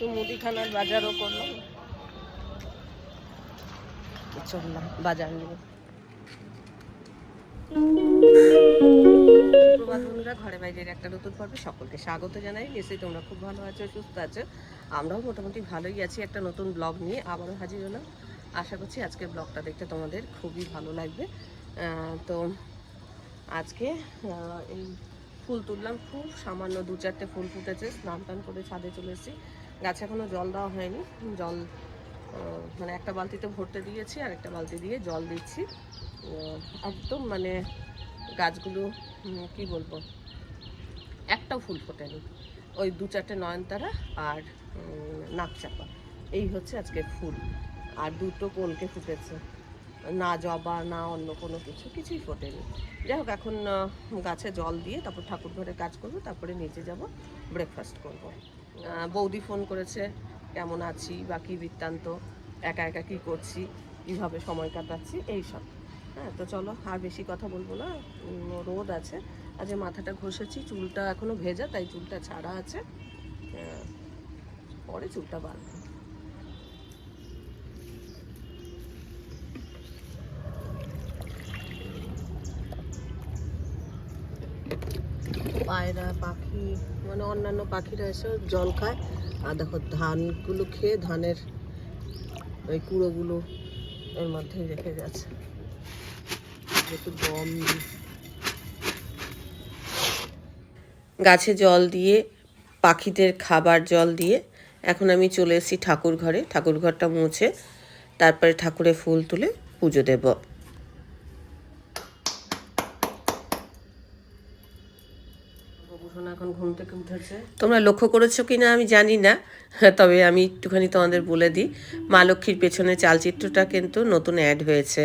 একটু মুদিখানার বাজারও করলাম। চললাম, বাজার নিয়ে। বন্ধুরা, ঘরে বাইরের একটা নতুন পর্বে সকলকে স্বাগত জানাই। নিশ্চয়ই তোমরা খুব ভালো আছো, সুস্থ আছো। আমরাও মোটামুটি ভালোই আছি, একটা নতুন ব্লগ নিয়ে আবারও হাজির হলাম। আশা করছি আজকের ব্লগটা দেখতে তোমাদের খুবই ভালো লাগবে। তো আজকে এই ফুল তুললাম। খুব সামান্য দু চারটে ফুল ফুটেছে স্নান টান করে ছাদে চলে এসেছি। গাছে এখনও জল দেওয়া হয়নি। জল মানে একটা বালতিতে ভরতে দিয়েছি আর একটা বালতি দিয়ে জল দিচ্ছি। একদম মানে গাছগুলো কি বলব একটাও ফুল ফোটেনি। ওই দু চারটে নয়নতারা আর নাকচাপা এই হচ্ছে আজকে ফুল। আর দুটো কলকে ফুটেছে। না জবা, না অন্য কোনো কিছু, কিছুই ফোটেনি। যাই হোক, এখন গাছে জল দিয়ে তারপর ঠাকুর ঘরে কাজ করব, তারপরে নিচে যাব ব্রেকফাস্ট করব। বৌদি ফোন করেছে, কেমন আছি? বা কী বৃত্তান্ত, একা একা কী করছি? কীভাবে সময় কাটাচ্ছি? এই সব। হ্যাঁ তো চলো, আর বেশি কথা বলব না। রোদ আছে আজ মাথাটা ঘষেছি, চুলটা এখনও ভেজা, তাই চুলটা ছাড়া আছে। পরে চুলটা বাঁধবো। পায়রা, পাখি মানে অন্যান্য পাখিরা এসে জল খায়। আর দেখো, ধানগুলো খেয়ে ধানের ওই কুড়োগুলো এর মধ্যেই রেখে গেছে। একটু গম গাছে জল দিয়ে, পাখিদের খাবার জল দিয়ে, এখন আমি চলে এসেছি ঠাকুর ঘরে ঠাকুর ঘরটা মুছে, তারপরে ঠাকুরে ফুল তুলে পুজো দেব এখন ঘুম থেকে উঠেছে তোমরা লক্ষ্য করেছ কি না আমি জানি না। তবে আমি একটুখানি তোমাদের বলে দিই মা লক্ষ্মীর পেছনে চালচিত্রটা কিন্তু নতুন অ্যাড হয়েছে।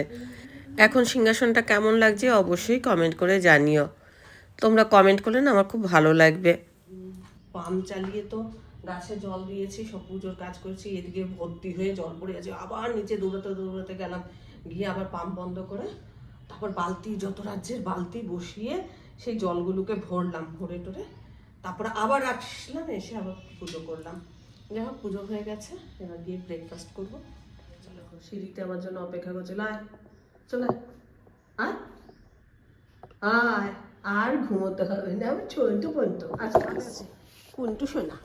এখন সিংহাসনটা কেমন লাগছে অবশ্যই কমেন্ট করে জানিও। তোমরা কমেন্ট করলে না আমার খুব ভালো লাগবে। পাম্প চালিয়ে তো গাছে জল দিয়েছি সব পুজোর কাজ করেছি এদিকে ভর্তি হয়ে জল পড়ে আছে। আবার নিচে দৌড়াতে দৌড়াতে গেলাম গিয়ে আবার পাম্প বন্ধ করে তারপর বালতি যত রাজ্যের বালতি বসিয়ে সেই জলগুলোকে ভরলাম ভরে টরে। তারপর আবার আসলাম এসে আবার পুজো করলাম। যাই হোক পুজো হয়ে গেছে এবার গিয়ে ব্রেকফাস্ট করব। চলো সিঁড়িতে আমার জন্য অপেক্ষা করছে। আয় চলে আয়। আয় আর ঘুমোতে হবে না। আমি ছোট পর্যন্ত আচ্ছা কুন্টু শোনা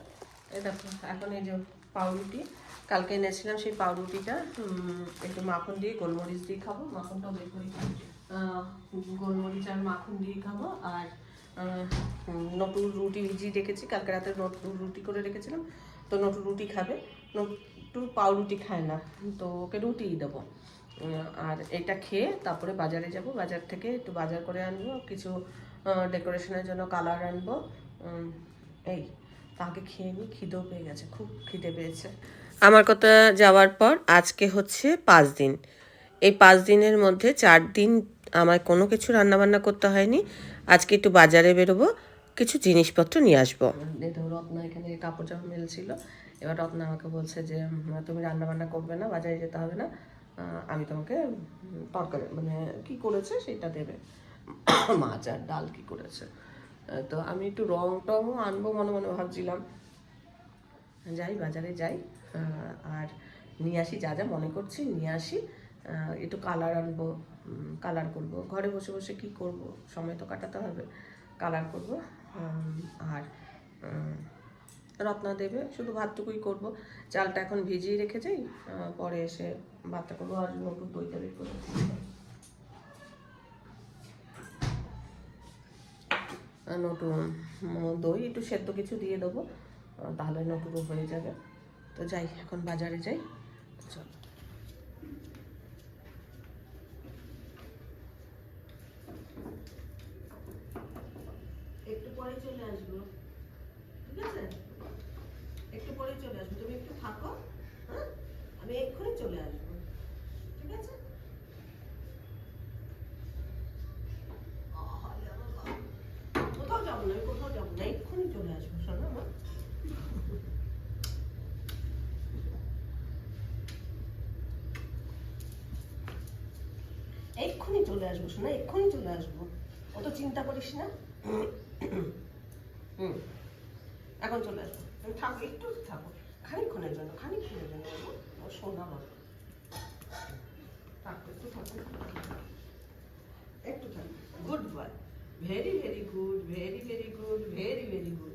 দেখো এখন এই যে পাউরুটি কালকে এনেছিলাম সেই পাউরুটিটা একটু মাখন দিয়ে গোলমরিচ দিয়ে খাব। মাখনটাও বের করি। গোলমরিচ আর মাখন দিয়ে খাব আর নটুর রুটি ভিজিয়ে রেখেছি কালকে রাতে নটুর রুটি করে রেখেছিলাম। তো নটু রুটি খাবে, নটু পাউরুটি খায় না, তো ওকে রুটিই দেবো। আর এটা খেয়ে তারপরে বাজারে যাব, বাজার থেকে একটু বাজার করে আনব, কিছু ডেকোরেশনের জন্য কালার আনব। এই তাকে খেয়ে নিই খিদেও পেয়ে গেছে, খুব খিদে পেয়েছে। আমার কথা যাওয়ার পর আজকে হচ্ছে পাঁচ দিন। এই পাঁচ দিনের মধ্যে চার দিন আমার কোনো কিছু রান্নাবান্না করতে হয়নি। আজকে একটু বাজারে বেরোবো, কিছু জিনিসপত্র নিয়ে আসব। রত্না এখানে কাপড় জামা মেলছিল। এবার রত্না আমাকে বলছে যে তুমি রান্না বান্না করবে না, বাজারে যেতে হবে না। আমি তোমাকে তরকারি মানে কি করেছে সেটা দেবে। মাছ আর ডাল কি করেছে। তো আমি একটু রং টংও আনব মনে মনে ভাবছিলাম। যাই, বাজারে যাই। আর নিয়ে আসি, যা যা মনে করছি নিয়ে আসি। একটু কালার আনব। কালার করব। ঘরে বসে বসে কি করব? সময় তো কাটাতে হবে। কালার করব। আর রত্না দেবে শুধু ভাতটুকুই করব। চালটা এখন ভিজিয়ে রেখে যাই পরে এসে ভাতটা করব আর নতুন দইটা বের করে আর নতুন দই, একটু সেদ্ধ কিছু দিয়ে দেবো। তাহলে নতুনও হয়ে যাবে। তো যাই, এখন বাজারে যাই। চলো একটু পরে চলে আসব। ঠিক আছে? একটু পরে চলে আসব। তুমি একটু থাকো হ্যাঁ? আমি এক্ষুনি চলে আসব। ঠিক আছে? কোথাও যাব না, আমি কোথাও যাব না, এক্ষুনি চলে আসব, শোনো আমার এক্ষুনি চলে আসব, শোনা, এক্ষুনি চলে আসব। অত চিন্তা করিস না। হুম। এখন চলে আসব তুমি থাকো একটু থাকো। খানিক্ষণের জন্য খানিক্ষণের জন্য ও শোনা মা। থাকো, একটু থাকো। একটু থাকো। Good boy. Very very good very very good very very good.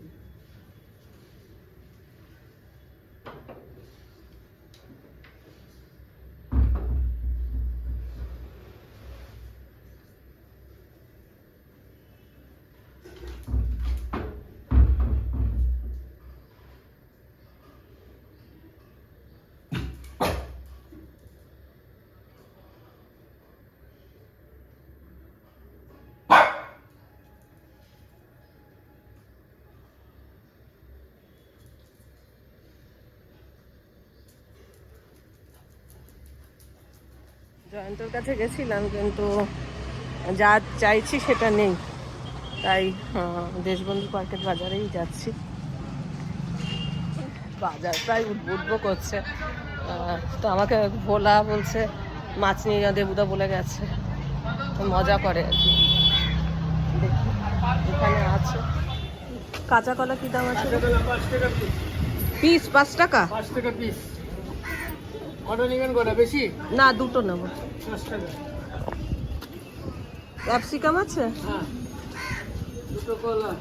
জয়ন্তর কাছে গেছিলাম কিন্তু যা চাইছি সেটা নেই। তাই দেশবন্ধু পার্কের বাজারেই যাচ্ছি। বাজার প্রায় উদ্বুদ্ধ করছে। তো আমাকে ভোলা বলছে মাছ নিয়ে যা দেবুদা বলে গেছে। তো মজা করে আর কি। দেখি এখানে আছে। কাঁচা কলা কি দাম আছে? পিস পাঁচ টাকা পাঁচ টাকা? পিস অর্ডার নেবেন কটা? বেশি? না দুটো নেব। পাঁচ টাকা। ক্যাপসিকাম আছে? হ্যাঁ। দুটো কলা।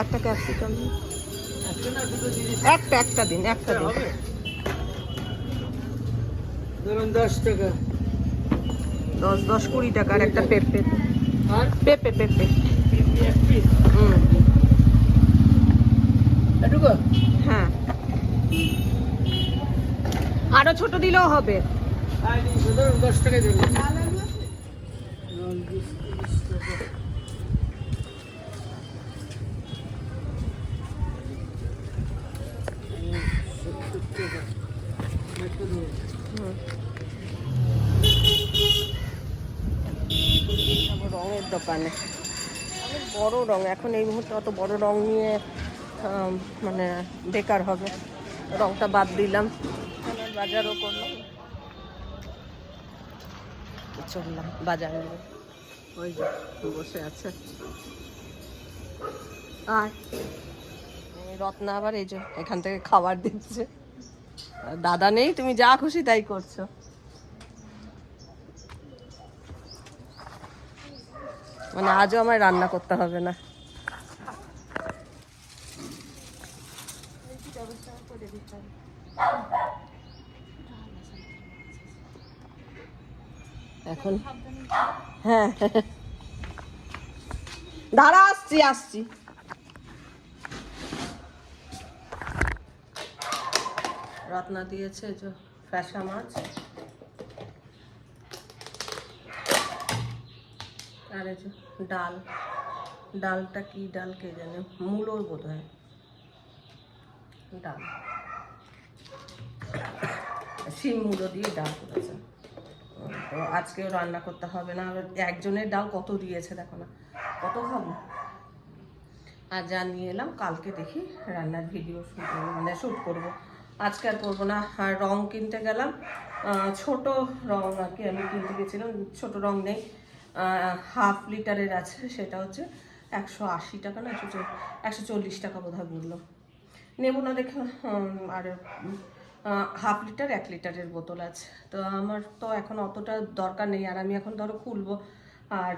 একটা ক্যাপসিকাম। একটা একটা একটা দিন একটা দিন। ধরুন দশ টাকা। দশ দশ কুড়ি টাকার একটা পেঁপে। আর? পেঁপে পেঁপে। হুম। এটুকু? হ্যাঁ। আরও ছোট দিলেও হবে। রঙের দোকানে অনেক বড় রং এখন এই মুহূর্তে অত বড় রং নিয়ে মানে বেকার হবে। রংটা বাদ দিলাম। বাজারও করলাম চললাম বাজারে। ওই যে বসে আছে। আর? রত্না আবার এই যে এখান থেকে খাবার দিচ্ছে। দাদা নেই তুমি যা খুশি তাই করছ। মানে আজও আমায় রান্না করতে হবে না। এখন। হ্যাঁ। দাঁড়া, আসছি আসছি। রত্না দিয়েছে যে ফ্যাসা মাছ। আর এই যে ডাল। ডালটা কি ডাল কে জানে? মূলোর বোধ হয় ডাল। শিম মূলো দিয়ে ডাল করেছে। তো আজকেও রান্না করতে হবে না একজনের ডাল কত দিয়েছে দেখো না। কত খাব? আর যা নিয়ে এলাম, কালকে দেখি রান্নার ভিডিও শুট মানে শ্যুট করব। আজকে আর করব না, আর রং কিনতে গেলাম। ছোট রং আর কি আমি কিনতে গেছিলাম, ছোট রং নেই। হাফ লিটারের আছে, সেটা হচ্ছে একশো আশি টাকা না, একশো চল্লিশ টাকা বোধ হয় বলল। নেব না দেখে আর হাফ লিটার এক লিটারের বোতল আছে। তো আমার তো এখন অতটা দরকার নেই, আর আমি এখন ধরো খুলবো। আর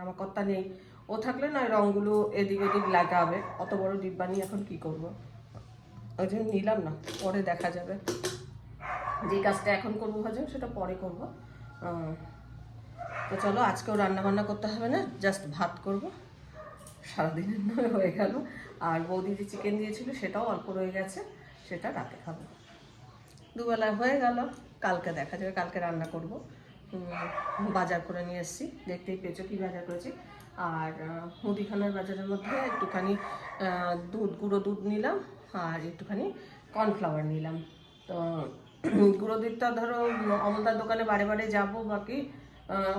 আমার কর্তা নেই। ও থাকলে না রঙগুলো এদিক ওদিক লাগাবে। অত বড় ডিব্বা নিয়ে এখন কি করব? ওই জন্য নিলাম না, পরে দেখা যাবে। যে কাজটা এখন করব ভাজা সেটা পরে করব। তো চলো, আজকেও রান্না বান্না করতে হবে না জাস্ট ভাত করব। সারাদিনের নয়, হয়ে গেল। আর বৌদি যে চিকেন দিয়েছিল, সেটাও অল্প রয়ে গেছে। সেটা রাতে খাব। দুবেলা হয়ে গেল, কালকে দেখা যাবে, কালকে রান্না করব। বাজার করে নিয়ে এসেছি, দেখতেই পেয়েছ কী বাজার করেছি। আর মুদিখানার বাজারের মধ্যে একটুখানি দুধ, গুঁড়ো দুধ নিলাম, আর একটুখানি কর্নফ্লাওয়ার নিলাম। তো গুঁড়ো দুধটা ধরো, অমলদার দোকানে বারে বারে যাব বাকি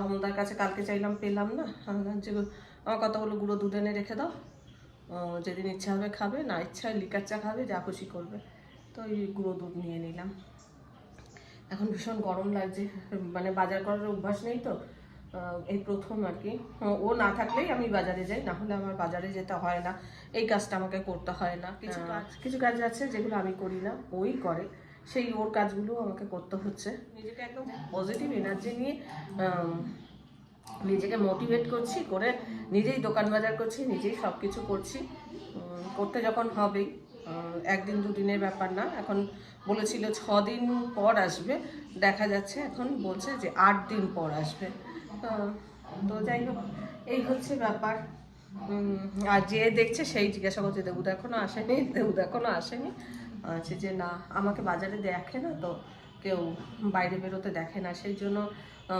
অমলদার কাছে কালকে চাইলাম, পেলাম না। যে আমার কতগুলো গুঁড়ো দুধ এনে রেখে দাও। যেদিন ইচ্ছা হবে খাবে, না ইচ্ছা হয় লিকার চা খাবে, যা খুশি করবে। তো ওই গুঁড়ো দুধ নিয়ে নিলাম। এখন ভীষণ গরম লাগছে মানে বাজার করার অভ্যাস নেই তো এই প্রথম আর কি। ও না থাকলেই আমি বাজারে যাই না হলে আমার বাজারে যেতে হয় না। এই কাজটা আমাকে করতে হয় না। কিছু কাজ কিছু কাজ আছে যেগুলো আমি করি না ওই করে। সেই ওর কাজগুলো আমাকে করতে হচ্ছে। নিজেকে একদম পজিটিভ এনার্জি নিয়ে নিজেকে মোটিভেট করছি করে নিজেই দোকান বাজার করছি নিজেই সব কিছু করছি করতে যখন হবেই একদিন দুদিনের ব্যাপার না। এখন বলেছিল ছ দিন পর আসবে। দেখা যাচ্ছে এখন বলছে যে আট দিন পর আসবে। তো যাই হোক, এই হচ্ছে ব্যাপার। আর যে দেখছে সেই জিজ্ঞাসা করছে, দেবুদা এখনও আসেনি? দেবুদা এখনও আসেনি। আছে যে না, আমাকে বাজারে দেখে না তো, কেউ বাইরে বেরোতে দেখে না। সেই জন্য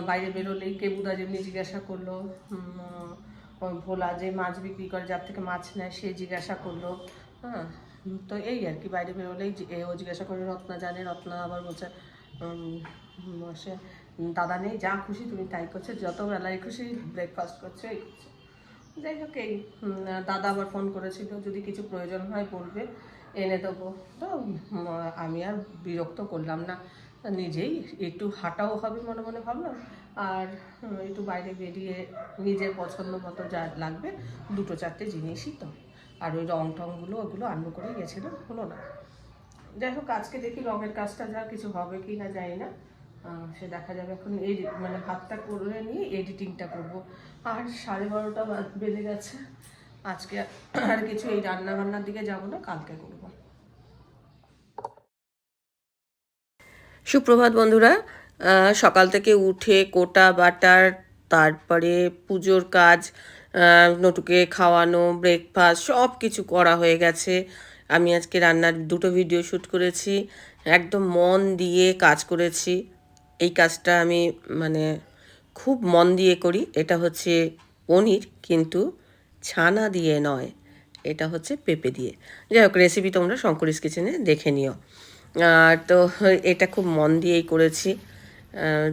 বাইরে বেরোলেই কেবুদা যেমনি জিজ্ঞাসা করল ভোলা যে মাছ বিক্রি করে, যার থেকে মাছ নেয়, সে জিজ্ঞাসা করল। হ্যাঁ তো এই আর কি, বাইরে বেরোলেই ও জিজ্ঞাসা করে, রত্না জানে, রত্না আবার বলছে সে দাদা নেই, যা খুশি তুমি তাই করছ, যত বেলায় খুশি ব্রেকফাস্ট করছ, এই করছ। যাই হোক, এই দাদা আবার ফোন করেছিল, যদি কিছু প্রয়োজন হয় বলবে, এনে দেবো তো আমি আর বিরক্ত করলাম না, নিজেই একটু হাঁটাও হবে মনে মনে ভাবলাম, আর একটু বাইরে বেরিয়ে নিজের পছন্দ মতো যা লাগবে, দুটো চারটে জিনিসই তো আর ওই রং টংগুলো, ওগুলো আনব করে গেছিল, হলো না। যাই হোক, আজকে দেখি রঙের কাজটা যা কিছু হবে কি না জানি না। সে দেখা যাবে এখন এই মানে ভাতটা করে নিয়ে এডিটিংটা করব। আর সাড়ে বারোটা বেজে গেছে। আজকে আর কিছু এই রান্না বান্নার দিকে যাব না, কালকে করব। সুপ্রভাত বন্ধুরা সকাল থেকে উঠে কোটা, বাটার, তারপরে পুজোর কাজ নটুকে খাওয়ানো ব্রেকফাস্ট সব কিছু করা হয়ে গেছে। আমি আজকে রান্নার দুটো ভিডিও শ্যুট করেছি। একদম মন দিয়ে কাজ করেছি। এই কাজটা আমি মানে খুব মন দিয়ে করি। এটা হচ্ছে পনির, কিন্তু ছানা দিয়ে নয়। এটা হচ্ছে পেঁপে দিয়ে। যাই হোক রেসিপি তোমরা শঙ্করিস কিচেনে দেখে নিও। আর তো, এটা খুব মন দিয়েই করেছি।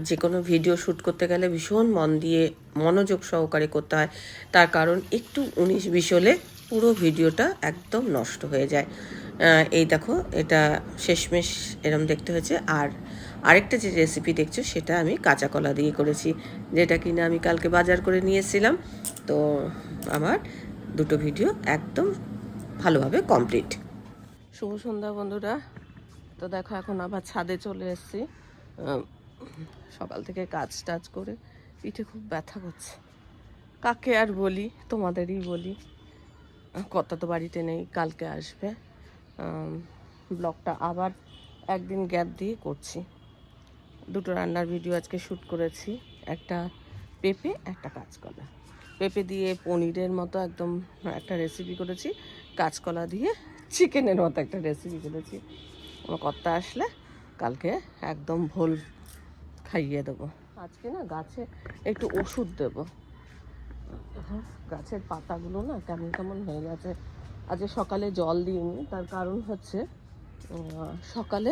যে কোনো ভিডিও শ্যুট করতে গেলে ভীষণ মন দিয়ে মনোযোগ সহকারে করতে হয়। তার কারণ একটু উনিশ বিশ হলে পুরো ভিডিওটা একদম নষ্ট হয়ে যায়। এই দেখো, এটা শেষমেশ এরম দেখতে হয়েছে। আর আরেকটা যে রেসিপি দেখছ, সেটা আমি কাঁচা কলা দিয়ে করেছি, যেটা কিনা আমি কালকে বাজার করে নিয়ে এসেছিলাম। তো আমার দুটো ভিডিও একদম ভালোভাবে কমপ্লিট শুভ সন্ধ্যা বন্ধুরা। তো দেখো, এখন আবার ছাদে চলে এসেছি। সকাল থেকে কাজ টাজ করে পিঠে খুব ব্যথা করছে। কাকে আর বলি, তোমাদেরই বলি। কথা তো বাড়িতে নেই, কালকে আসবে। ব্লগটা আবার একদিন গ্যাপ দিয়ে করছি। দুটো রান্নার ভিডিও আজকে শ্যুট করেছি। একটা পেঁপে, একটা কাঁচকলা। পেঁপে দিয়ে পনিরের মতো একদম একটা রেসিপি করেছি। কাঁচকলা দিয়ে চিকেনের মতো একটা রেসিপি করেছি। আমার কর্তা আসলে কালকে একদম ভোল খাইয়ে দেবো। আজকে না গাছে একটু ওষুধ দেবো। গাছের পাতাগুলো না কেমন কেমন হয়ে গেছে। আজকে সকালে জল দিইনি, তার কারণ হচ্ছে সকালে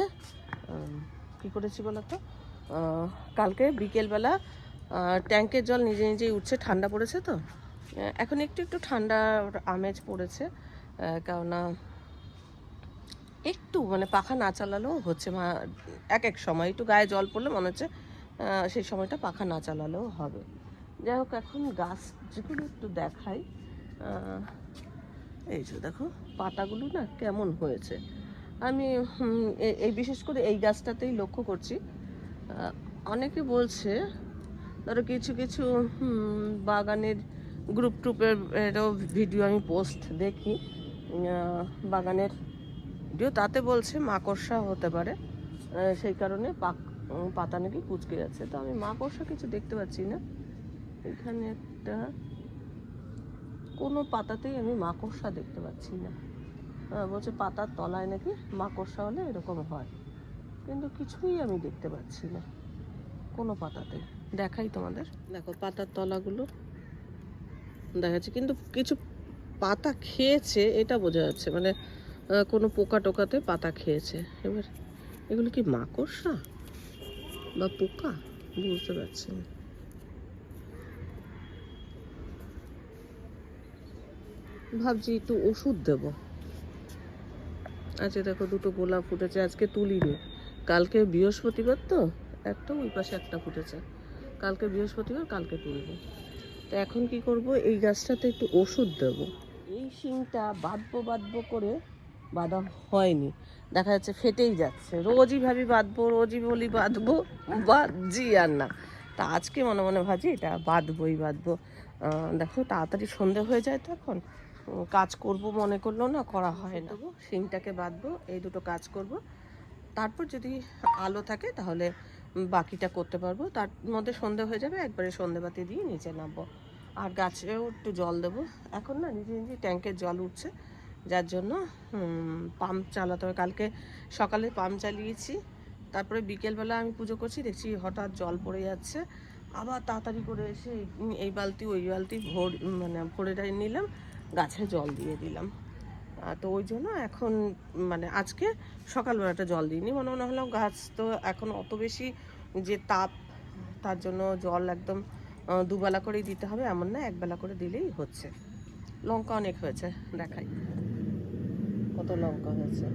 কি করেছি বলো তো কালকে বিকেলবেলা ট্যাঙ্কের জল নিজে নিজেই উঠছে, ঠান্ডা পড়েছে তো? এখন একটু একটু ঠান্ডা আমেজ পড়েছে কেননা একটু মানে পাখা না চালালেও হচ্ছে মা, এক এক সময় একটু গায়ে জল পড়লে মনে হচ্ছে সেই সময়টা পাখা না চালালেও হবে। যাই হোক, এখন গাছ যেগুলো একটু দেখাই এই যে দেখো, পাতাগুলো না কেমন হয়েছে। আমি এই বিশেষ করে এই গাছটাতেই লক্ষ্য করছি। অনেকে বলছে, ধরো কিছু কিছু বাগানের গ্রুপ ট্রুপের এরও ভিডিও আমি পোস্ট দেখি। বাগানের ভিডিও তাতে বলছে মাকড়সা হতে পারে। সেই কারণে পাক পাতা নাকি কুচকে যাচ্ছে। তো আমি মাকড়সা কিছু দেখতে পাচ্ছি না। এখানে একটা কোনো পাতাতেই আমি মাকড়সা দেখতে পাচ্ছি না। আহ, বলছে পাতার তলায় নাকি মাকড়সা হলে এরকম হয়। কিন্তু কিছুই আমি দেখতে পাচ্ছি না কোনো পাতাতে। দেখাই তোমাদের। দেখো পাতার তলাগুলো দেখা যাচ্ছে কিন্তু কিছু পাতা খেয়েছে এটা বোঝা যাচ্ছে। মানে কোনো পোকা টোকাতে পাতা খেয়েছে। এবার এগুলো কি মাকড়সা বা পোকা? বুঝতে পারছি না। ভাবছি একটু ওষুধ দেব। আচ্ছা দেখো দুটো গোলাপ ফুটেছে, আজকে তুলিনি। কালকে বৃহস্পতিবার তো, একটা ওই পাশে একটা ফুটেছে। কালকে বৃহস্পতিবার, কালকে তুলবো তো এখন কি করব? এই গাছটাতে একটু ওষুধ দেবো। এই শিংটা বাঁধবো বাঁধবো করে বাঁধা হয়নি। দেখা যাচ্ছে ফেটেই যাচ্ছে। রোজই ভাবি বাঁধবো, রোজই বলি বাঁধবো, বাঁধছি আর না। তা আজকে মনে মনে ভাজি এটা বাঁধবোই বাঁধবো। দেখো তাড়াতাড়ি সন্ধে হয়ে যায় তো এখন। কাজ করব মনে করল না করা হয় না। শিংটাকে বাঁধবো, এই দুটো কাজ করব। তারপর যদি আলো থাকে তাহলে বাকিটা করতে পারব। তার মধ্যে সন্ধে হয়ে যাবে, একবারে সন্ধেবাতি দিয়ে নিচে নামবো। আর গাছেও একটু জল দেবো। এখন না, নিজে নিজে ট্যাঙ্কের জল উঠছে। যার জন্য পাম্প চালাতে হবে। কালকে সকালে পাম্প চালিয়েছি, তারপরে বিকেলবেলা আমি পুজো করছি, দেখছি হঠাৎ জল পড়ে যাচ্ছে। আবার তাড়াতাড়ি করে এসে এই- বালতি, ওই বালতি ভোর মানে ভরে নিলাম, গাছে জল দিয়ে দিলাম। তো ওই জন্য এখন মানে আজকে সকালবেলাটা জল দিইনি। মনে মনে হলো গাছ তো এখন অত বেশি যে তাপ, তার জন্য জল একদম দুবেলা করেই দিতে হবে। এমন না, একবেলা করে দিলেই হচ্ছে। লঙ্কা অনেক হয়েছে, দেখাই। কত লঙ্কা হয়েছে?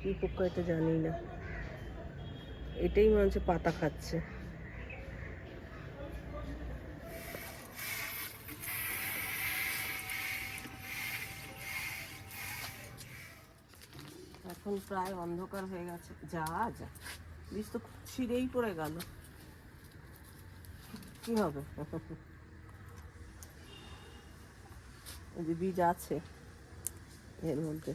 কি পোকা এটা জানি না। এটাই মনে হচ্ছে পাতা খাচ্ছে। এখন প্রায় অন্ধকার হয়ে গেছে। যা যা। বীজ তো ছিঁড়েই পড়ে গেল। কি হবে? যে বীজ আছে এর মধ্যে।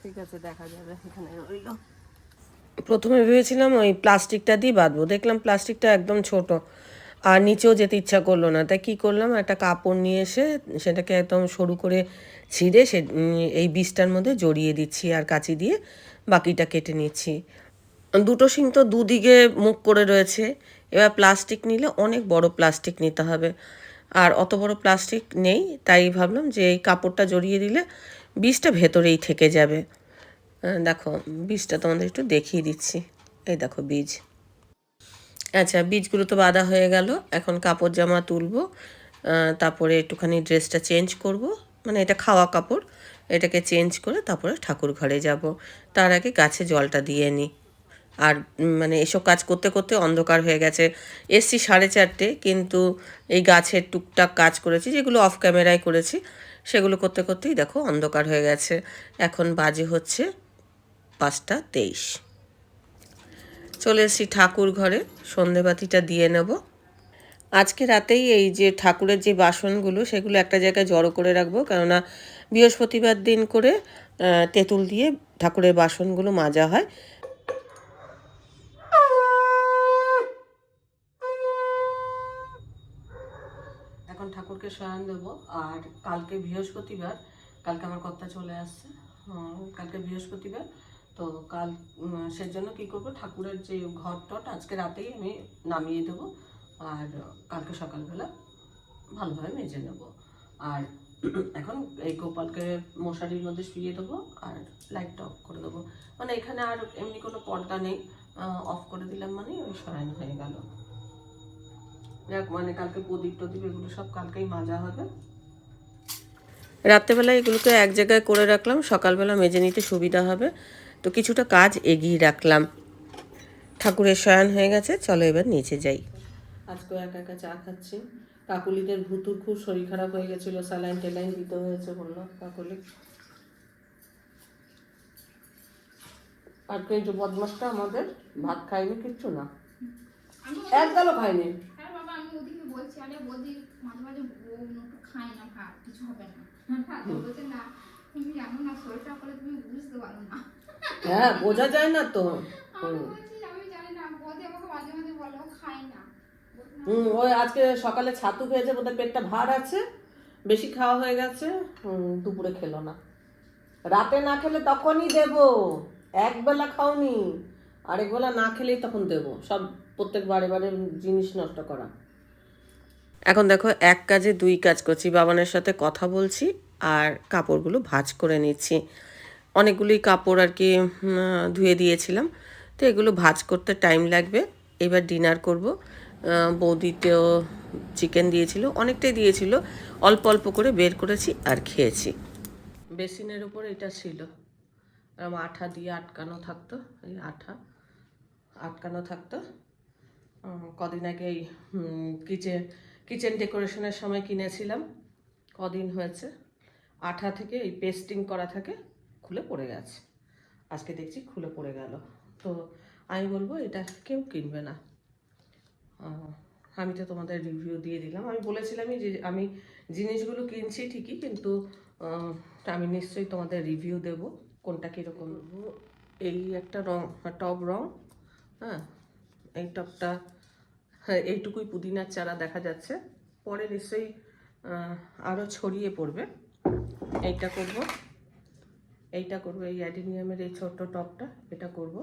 ঠিক আছে, দেখা যাবে এখানে রইল। প্রথমে ভেবেছিলাম ওই প্লাস্টিকটা দিয়ে বাঁধবো। দেখলাম প্লাস্টিকটা একদম ছোট। আর নিচেও যেতে ইচ্ছা করল না। তাই কী করলাম, একটা কাপড় নিয়ে এসে সেটাকে একদম সরু করে ছিঁড়ে সে এই বীজটার মধ্যে জড়িয়ে দিচ্ছি আর কাঁচি দিয়ে বাকিটা কেটে নিচ্ছি। দুটো শিং তো দুদিকে মুখ করে রয়েছে। এবার প্লাস্টিক নিলে অনেক বড় প্লাস্টিক নিতে হবে। আর অত বড় প্লাস্টিক নেই, তাই ভাবলাম যে এই কাপড়টা জড়িয়ে দিলে বীজটা ভেতরেই থেকে যাবে। দেখো বীজটা তোমাদের একটু দেখিয়ে দিচ্ছি। এই দেখো বীজ। আচ্ছা বীজগুলো তো বাঁধা হয়ে গেল। এখন কাপড় জামা তুলবো তারপরে একটুখানি ড্রেসটা চেঞ্জ করব। মানে এটা খাওয়া কাপড়, এটাকে চেঞ্জ করে তারপরে ঠাকুর ঘরে যাব। তার আগে গাছে জলটা দিয়ে নিই আর মানে এসব কাজ করতে করতে অন্ধকার হয়ে গেছে। এসছি সাড়ে চারটে, কিন্তু এই গাছের টুকটাক কাজ করেছি, যেগুলো অফ ক্যামেরায় করেছি, সেগুলো করতে করতেই দেখো অন্ধকার হয়ে গেছে। এখন বাজে হচ্ছে পাঁচটা তেইশ। চলে এসেছি ঠাকুর ঘরে। সন্ধেবাতিটা দিয়ে নেব। আজকে রাতেই এই যে ঠাকুরের যে বাসনগুলো, সেগুলো একটা জায়গায় জড়ো করে রাখব। কেননা বৃহস্পতিবার দিন করে তেঁতুল দিয়ে ঠাকুরের বাসনগুলো মাজা হয়। এখন ঠাকুরকে শয়ন দেবো। আর কালকে বৃহস্পতিবার, কালকে আমার কর্তা চলে আসছে। কালকে বৃহস্পতিবার তো কাল সেজন্য কি করব, ঠাকুরের যে ঘর টট, আজকে রাতেই আমি নামিয়ে দেবো। আর কালকে সকালবেলা ভালোভাবে মেজে নেব। আর এখন এই গোপালকে মশারির মধ্যে শুয়ে দেবো আর লাইটটা অফ করে দেবো। মানে এখানে আর এমনি কোনো পর্দা নেই। অফ করে দিলাম মানে ওই শয়ন হয়ে গেল। যাক মানে কালকে প্রদীপ টদীপ এগুলো সব কালকেই মাজা হবে। রাত্রেবেলা এগুলোকে এক জায়গায় করে রাখলাম, সকালবেলা মেজে নিতে সুবিধা হবে। তো কিছুটা কাজ এগিয়ে রাখলাম। ঠাকুরের শয়ন হয়ে গেছে চলো এবার নিচে যাই। আজকে একা একা চা খাচ্ছি। কাকুলিদের ভুতুর খুব শরীর খারাপ হয়ে গেছিল স্যালাইন টেলাইন দিতে হয়েছে বলল কাকুলি। আর কিন্তু বদমাসটা আমাদের ভাত খাইনি কিচ্ছু না? এক গালও খায়নি? হ্যাঁ বাবা আমি ওদিকে বলছি আরে বৌদি মাঝে মাঝে না ভাত কিছু হবে না। ভাত বলছে না তুমি জানো না শরীরটা করে তুমি বুঝতে পারো না হ্যাঁ বোঝা যায় না তো। আমি জানি না বৌদি আমাকে মাঝে মাঝে বলে ও না। হুম ওই আজকে সকালে ছাতু খেয়েছে বোধহয় পেটটা ভার আছে বেশি খাওয়া হয়ে গেছে হুম, দুপুরে খেলো না। রাতে না খেলে তখনই দেব। এক বেলা খাওনি আরেক বেলা না খেলেই তখন দেব। সব প্রত্যেক বারে বারে জিনিস নষ্ট করা। এখন দেখো এক কাজে দুই কাজ করছি। বাবানের সাথে কথা বলছি আর কাপড়গুলো ভাঁজ করে নিচ্ছি অনেকগুলোই কাপড় আর কি ধুয়ে দিয়েছিলাম। তো এগুলো ভাঁজ করতে টাইম লাগবে। এবার ডিনার করব। বৌদিতেও চিকেন দিয়েছিল, অনেকটাই দিয়েছিল। অল্প অল্প করে বের করেছি আর খেয়েছি। বেসিনের উপর এটা ছিল। এরম আঠা দিয়ে আটকানো থাকতো, এই আঠা। আটকানো থাকতো। কদিন আগে এই কিচেন কিচেন ডেকোরেশনের সময় কিনেছিলাম। কদিন হয়েছে? আঠা থেকে এই পেস্টিং করা থাকে, খুলে পড়ে গেছে। আজকে দেখছি খুলে পড়ে গেল। তো আমি বলব, এটা কেউ কিনবে না। আমি তো তোমাদের রিভিউ দিয়ে দিলাম। আমি বলেছিলামই যে আমি জিনিসগুলো কিনছি ঠিকই, কিন্তু আমি নিশ্চয়ই তোমাদের রিভিউ দেব, কোনটা কীরকম। এই একটা রং টপ রং হ্যাঁ এই টপটা হ্যাঁ এইটুকুই পুদিনার চারা দেখা যাচ্ছে। পরে নিশ্চয়ই আরও ছড়িয়ে পড়বে। এইটা করব। এইটা করব, এই অ্যাডিনিয়ামের এই ছোট্ট টপটা, এটা করব।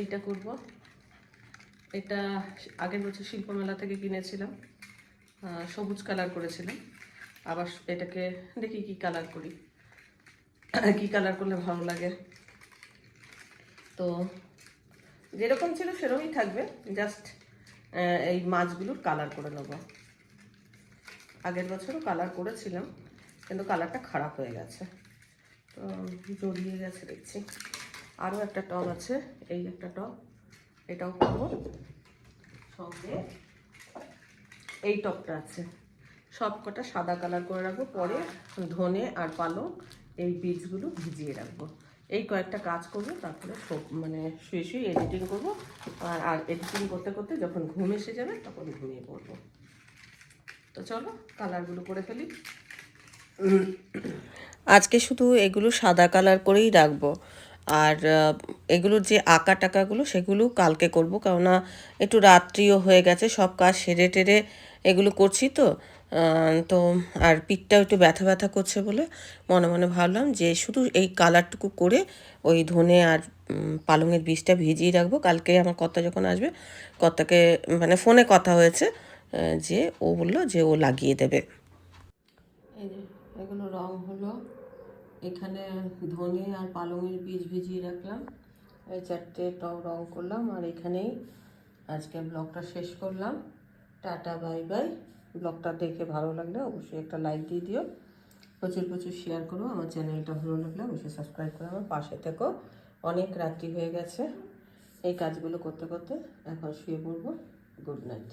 এইটা করব। এটা আগের বছর শিল্পমেলা থেকে কিনেছিলাম। সবুজ কালার করেছিলাম। আবার এটাকে দেখি কি কালার করি। কি কালার করলে ভালো লাগে। তো যেরকম ছিল সেরকমই থাকবে। জাস্ট এই মাছগুলোর কালার করে নেব। আগের বছরও কালার করেছিলাম, কিন্তু কালারটা খারাপ হয়ে গেছে। তো জড়িয়ে গেছে, দেখছি। আরও একটা টব আছে, এই একটা টব এটাও করব। সঙ্গে এই টপটা আছে। সব কটা সাদা কালার করে রাখব, পরে ধনে আর পালং এই বীজগুলো ভিজিয়ে রাখব। এই কয়েকটা কাজ করব, তারপরে মানে শুয়ে শুয়ে এডিটিং করব। আর আর এডিটিং করতে করতে যখন ঘুম এসে যাবে, তখন ঘুমিয়ে পড়ব। তো চলো কালারগুলো করে ফেলি। আজকে শুধু এগুলো সাদা কালার করেই রাখব। আর এগুলোর যে আঁকা টাকাগুলো সেগুলো কালকে করব। কেননা একটু রাত্রিও হয়ে গেছে, সব কাজ সেরে টেরে এগুলো করছি তো। তো আর পিঠটাও একটু ব্যথা ব্যথা করছে বলে মনে মনে ভাবলাম যে শুধু এই কালারটুকু করে ওই ধনে আর পালংয়ের বীজটা ভিজিয়ে রাখব। কালকে আমার কর্তা যখন আসবে, কর্তাকে মানে ফোনে কথা হয়েছে। যে ও বলল যে ও লাগিয়ে দেবে। এগুলো রং হলো। এখানে ধনে আর পালংয়ের বীজ ভিজিয়ে রাখলাম। এই চারটে টক রং করলাম আর এখানেই আজকে ব্লগটা শেষ করলাম। Tata, bye bye. ব্লগটা দেখে ভালো লাগলে অবশ্যই একটা লাইক দিয়ে দিও। প্রচুর প্রচুর শেয়ার করো। আমার চ্যানেলটা ভালো লাগলে অবশ্যই সাবস্ক্রাইব করে আমার পাশে থেকো। অনেক রাত্রি হয়ে গেছে। এই কাজগুলো করতে করতে এখন শুয়ে পড়ব। Good night